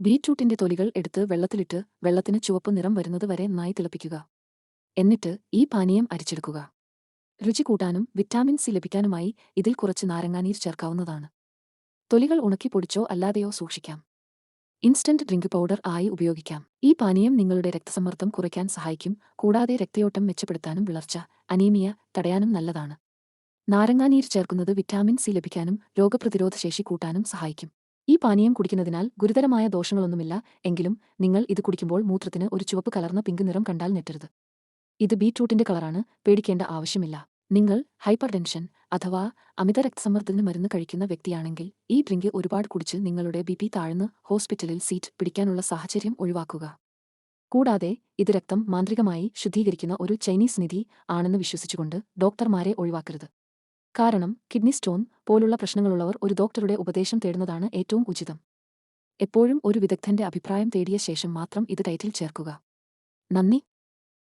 ബീറ്റ്റൂട്ടിന്റെ തൊലികൾ എടുത്ത് വെള്ളത്തിലിട്ട് വെള്ളത്തിന് ചുവപ്പ് നിറം വരുന്നത് വരെ നന്നായി തിളപ്പിക്കുക. എന്നിട്ട് ഈ പാനീയം അരിച്ചെടുക്കുക. രുചി കൂട്ടാനും വിറ്റാമിൻ സി ലഭിക്കാനുമായി ഇതിൽ കുറച്ച് നാരങ്ങാനീർ ചേർക്കാവുന്നതാണ്. തൊലികൾ ഉണക്കി പൊടിച്ചോ അല്ലാതെയോ സൂക്ഷിക്കാം. ഇൻസ്റ്റന്റ് ഡ്രിങ്ക് പൗഡർ ആയി ഉപയോഗിക്കാം. ഈ പാനീയം നിങ്ങളുടെ രക്തസമ്മർദ്ദം കുറയ്ക്കാൻ സഹായിക്കും കൂടാതെ രക്തയോട്ടം മെച്ചപ്പെടുത്താനും വിളർച്ച അനീമിയ തടയാനും നല്ലതാണ്. നാരങ്ങാനീർ ചേർക്കുന്നത് വിറ്റാമിൻ സി ലഭിക്കാനും രോഗപ്രതിരോധ ശേഷി കൂട്ടാനും സഹായിക്കും. ഈ പാനീയം കുടിക്കുന്നതിനാൽ ഗുരുതരമായ ദോഷങ്ങളൊന്നുമില്ല എങ്കിലും നിങ്ങൾ ഇത് കുടിക്കുമ്പോൾ മൂത്രത്തിന് ഒരു ചുവപ്പ് കലർന്ന പിങ്ക് നിറം കണ്ടാൽ നെറ്റരുത് ഇത് ബീറ്റ്റൂട്ടിന്റെ കളറാണ് പേടിക്കേണ്ട ആവശ്യമില്ല. നിങ്ങൾ ഹൈപ്പർ ടെൻഷൻ അഥവാ അമിത രക്തസമ്മർദ്ദത്തിന് മരുന്ന് കഴിക്കുന്ന വ്യക്തിയാണെങ്കിൽ ഈ ഡ്രിങ്ക് ഒരുപാട് കുടിച്ച് നിങ്ങളുടെ ബി പി താഴ്ന്ന് ഹോസ്പിറ്റലിൽ സീറ്റ് പിടിക്കാനുള്ള സാഹചര്യം ഒഴിവാക്കുക. കൂടാതെ ഇത് രക്തം മാന്ത്രികമായി ശുദ്ധീകരിക്കുന്ന ഒരു ചൈനീസ് നിധി ആണെന്ന് വിശ്വസിച്ചുകൊണ്ട് ഡോക്ടർമാരെ ഒഴിവാക്കരുത്. കാരണം കിഡ്നി സ്റ്റോൺ പോലുള്ള പ്രശ്നങ്ങളുള്ളവർ ഒരു ഡോക്ടറുടെ ഉപദേശം തേടുന്നതാണ് ഏറ്റവും ഉചിതം. എപ്പോഴും ഒരു വിദഗ്ധന്റെ അഭിപ്രായം തേടിയ ശേഷം മാത്രം ഇത് ടൈറ്റിൽ ചേർക്കുക. നന്ദി.